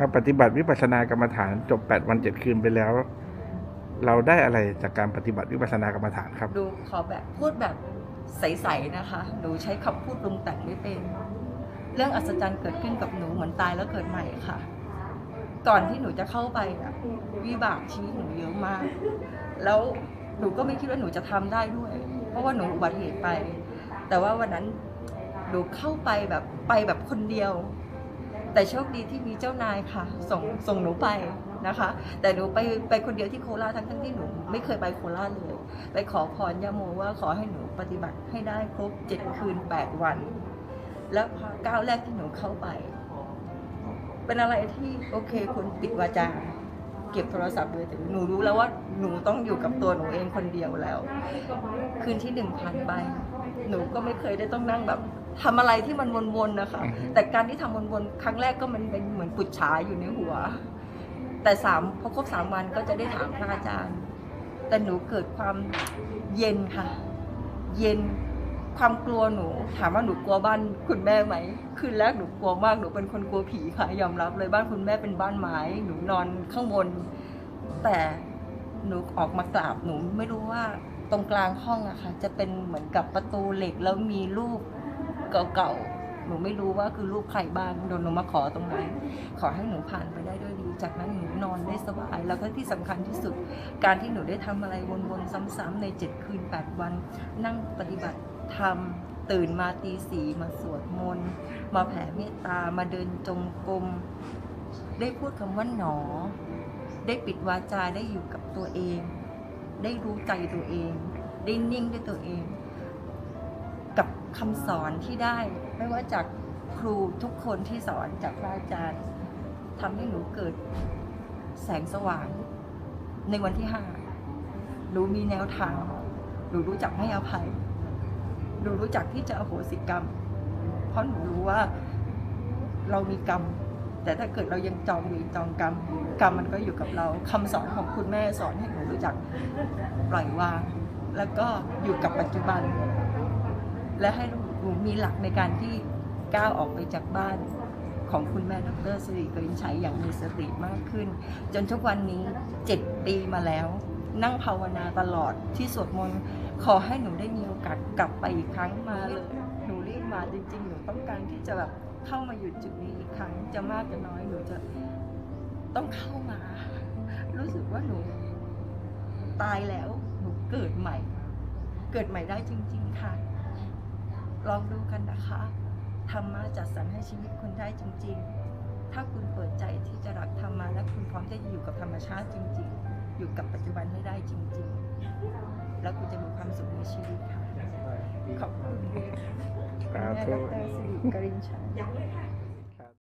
มาปฏิบัติวิปัสสนากรรมฐานจบ8วัน7คืนไปแล้ว เราได้อะไรจากการปฏิบัติวิปัสสนากรรมฐานครับ ดูขอแบบพูดแบบใสๆนะคะหนูใช้คำพูดปรุงแต่งไม่เป็น เรื่องอัศจรรย์เกิดขึ้นกับหนูเหมือนตายแล้วเกิดใหม่ค่ะ ก่อนที่หนูจะเข้าไปอะวิบากชีวิตหนูเยอะมาก แล้วหนูก็ไม่คิดว่าหนูจะทำได้ด้วย เพราะว่าหนูอุบัติเหตุไป แต่ว่าวันนั้นหนูเข้าไปแบบไปแบบคนเดียว แต่โชคดีที่มีเจ้านายค่ะ ส่งส่งหนูไปนะคะ แต่หนูไปไปคนเดียวที่โคราชทั้งทั้งที่หนูไม่เคยไปโคราชเลย ไปขอพรยาโมว่าขอให้หนูปฏิบัติให้ได้ครบเจ็ดคืนแปดวัน แล้วก้าวแรกที่หนูเข้าไป เป็นอะไรที่โอเคคุณปิดวาจา เก็บโทรศัพท์มือถือหนูรู้แล้วว่าหนูต้องอยู่กับตัวหนูเองคนเดียวแล้ว คืนที่หนึ่งผ่านไป หนูก็ไม่เคยได้ต้องนั่งแบบทำอะไรที่มันวนๆนะคะอือฮึแต่การที่ทำวนๆครั้งแรกก็มันเป็นเหมือนปุจฉาอยู่ในหัว แต่สามพอครบสามวันก็จะได้ถามพระอาจารย์ แต่หนูเกิดความเย็นค่ะ เย็น ความกลัวหนู ถามว่าหนูกลัวบ้านคุณแม่ไหมคืนแรกหนูกลัวมากหนูเป็นคนกลัวผีค่ะยอมรับเลยบ้านคุณแม่เป็นบ้านไม้หนูนอนข้างบน แต่หนูออกมากราบหนูไม่รู้ว่าตรงกลางห้องอะค่ะจะเป็นเหมือนกับประตูเหล็กแล้วมีรูปเก่าๆหนูไม่รู้ว่าคือรูปใครบ้างโดนหนูมาขอตรงนั้นขอให้หนูผ่านไปได้ด้วยดี จากนั้นหนูนอนได้สบาย แล้วก็ที่สำคัญที่สุด การที่หนูได้ทำอะไรวนๆซ้ำๆใน 7 คืน 8 วัน นั่งปฏิบัติ ธรรม ตื่นมาตีสี่มาสวดมนต์ มาแผ่เมตตา มาเดินจงกรม ได้พูดคำว่าหนอ ได้ปิดวาจาได้อยู่กับตัวเอง ได้รู้ใจตัวเอง ได้นิ่งด้วยตัวเอง กับคำสอนที่ได้ ไม่ว่าจากครูทุกคนที่สอนจากพระอาจารย์ทำให้หนูเกิดแสงสว่างในวันที่ห้าหนูมีแนวทางหนูรู้จักให้อภัย หนูรู้จักที่จะอโหสิกรรม เพราะหนูรู้ว่าเรามีกรรม แต่ถ้าเกิดเรายังจองเวรจองกรรม กรรมมันก็อยู่กับเราคำสอนของคุณแม่สอนให้หนูรู้จักปล่อยวาง แล้วก็อยู่กับปัจจุบัน และให้หนูมีหลักในการที่ก้าวออกไปจากบ้านของคุณแม่ดรสิริกรินชัยอย่างมีสติมากขึ้น จนทุกวันนี้เจ็ดปีมาแล้ว นั่งภาวนาตลอดที่สวดมนต์ขอให้หนูได้มีโอกาสกลับไปอีกครั้งมาเลยหนูรีบมาจริง ๆ หนูต้องการที่จะแบบเข้ามาอยู่จุดนี้อีกครั้งจะมากจะน้อยหนูจะต้องเข้ามา รู้สึกว่าหนูตายแล้วหนูเกิดใหม่ เกิดใหม่ได้จริง ๆ ค่ะ ลองดูกันนะคะธรรมะจัดสรรให้ชีวิตคุณได้จริง ๆ ถ้าคุณเปิดใจที่จะรักธรรมะและคุณพร้อมจะอยู่กับธรรมชาติจริง ๆ อยู่กับปัจจุบันให้ได้จริง ๆ แล้วคุณจะมีความสุขในชีวิตค่ะขอบคุณคุณแม่ดรสิริกรินชัย